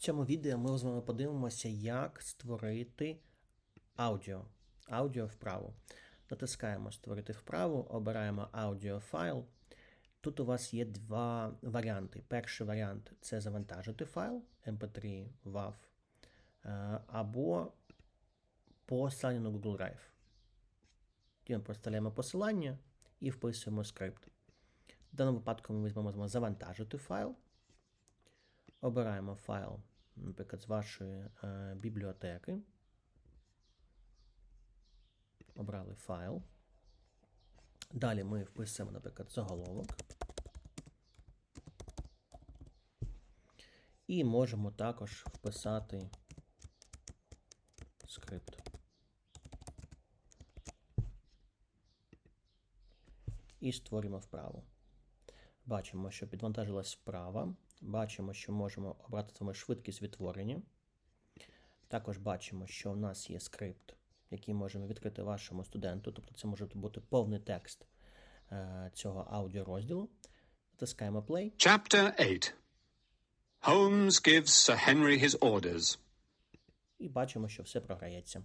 цьому відео ми з вами подивимося, як створити аудіо. Аудіо вправу. Натискаємо Створити вправу, обираємо аудіофайл. Тут у вас є два варіанти. Перший варіант це завантажити файл mp3 WAV е, або посилання на Google Drive. Тоді ми проставляємо посилання і вписуємо скрипт. В даному випадку ми візьмемо завантажити файл. Обираємо файл, наприклад, з вашої е, бібліотеки. Обрали файл. Далі ми вписуємо, наприклад, заголовок. І можемо також вписати скрипт. І створюємо вправу. Бачимо, що підвантажилась вправа. Бачимо, що можемо обрати з вами швидкість відтворення. Також бачимо, що в нас є скрипт, який можемо відкрити вашому студенту. Тобто це може бути повний текст е, цього аудіорозділу. Натискаємо play. Chapter 8 Holmes gives Sir Henry his orders. І бачимо, що все програється.